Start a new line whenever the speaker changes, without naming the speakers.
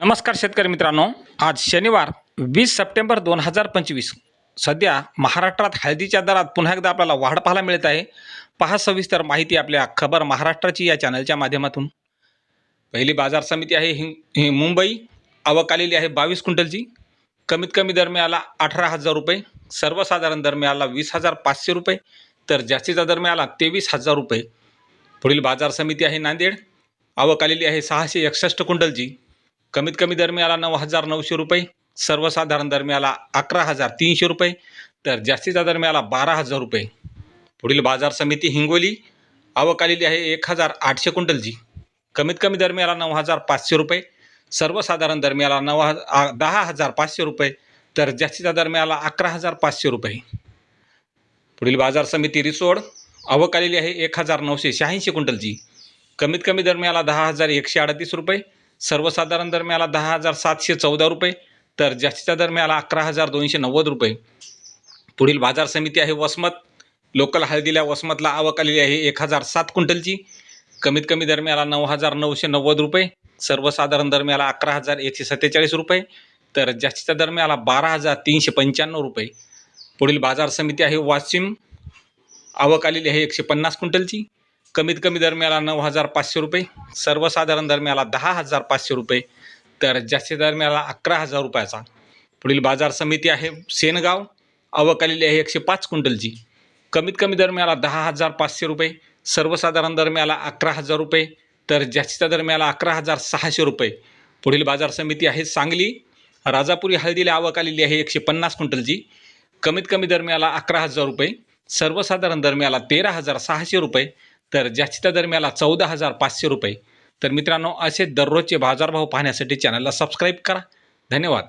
नमस्कार शेतकरी मित्रांनो आज शनिवार वीस सप्टेंबर दोन हजार पंचवीस. सध्या महाराष्ट्रात हळदीच्या दरात पुन्हा एकदा आपल्याला वाढ पाहायला मिळत आहे. पहा सविस्तर माहिती आपल्या खबर महाराष्ट्राची या चॅनलच्या माध्यमातून. पहिली बाजार समिती आहे हिं ही मुंबई. आवक आलेली आहे बावीस क्विंटलची. कमीत कमी दर मिळाला अठरा हजार रुपये. सर्वसाधारण दर मिळाला वीस हजार पाचशे रुपये. तर जास्तीचा दर मिळाला तेवीस हजार रुपये. पुढील बाजार समिती आहे नांदेड. आवक आलेली आहे सहाशे एकसष्ट क्विंटलची. कमीत कमी दर नऊ हजार नऊशे रुपये सर्वसाधारण दर अकरा हजार तीनशे रुपये तर जास्तीचा दर बारा हजार रुपये. पुढील बाजार समिती हिंगोली आवक आलेली आहे एक हजार आठशे क्विंटलची कमीत कमी दर नऊ हजार पाचशे रुपये सर्वसाधारण दर नऊ हजार दहा हजार पाचशे रुपये तर जास्तीचा दर अकरा हजार पाचशे रुपये. पुढील बाजार समिती रिसोड आवक आलेली आहे एक हजार नऊशे शहाऐंशी क्विंटलची कमीत कमी दर दहा हजार एकशे अडतीस रुपये सर्वसाधारण दर मिळाला दहा हजार सातशे चौदा रुपये तर जास्तीचा दर मिळाला अकरा हजार दोनशे नव्वद रुपये. पुढील बाजार समिती आहे वसमत. लोकल हळदीला वसमतला आवक आलेली आहे एक हजार सात क्विंटलची. कमीत कमी दर मिळाला नऊ हजार नऊशे नव्वद रुपये. सर्वसाधारण दर मिळाला अकरा हजार एकशे सत्तेचाळीस रुपये तर जास्तीचा दर मिळाला बारा हजार तीनशे पंच्याण्णव रुपये. पुढील बाजार समिती आहे वाशिम. आवक आलेली आहे एकशे पन्नास क्विंटलची. कमीत कमी दर मिळाला नऊ हजार पाचशे रुपये सर्वसाधारण दर मिळाला दहा हजार पाचशे रुपये तर जास्तीत दर मिळाला अकरा हजार रुपयाचा. पुढील बाजार समिती आहे सेनगाव अवकालेली आहे एकशे पाच क्विंटलची. कमीत कमी दर मिळाला दहा हजार पाचशे रुपये सर्वसाधारण दर मिळाला अकरा हजार रुपये तर जास्तीचा दर मिळाला अकरा हजार सहाशे रुपये. पुढील बाजार समिती आहे सांगली राजापुरी हळदीला आवक आलेली आहे एकशे पन्नास क्विंटलची. कमीत कमी दर मिळाला अकरा हजार रुपये सर्वसाधारण दर मिळाला तेरा हजार सहाशे रुपये तर जास्तीच्या दरम्याला चौदा हजार पाचशे रुपये. तर मित्रांनो असे दररोजचे बाजारभाव पाहण्यासाठी चॅनलला सबस्क्राईब करा. धन्यवाद.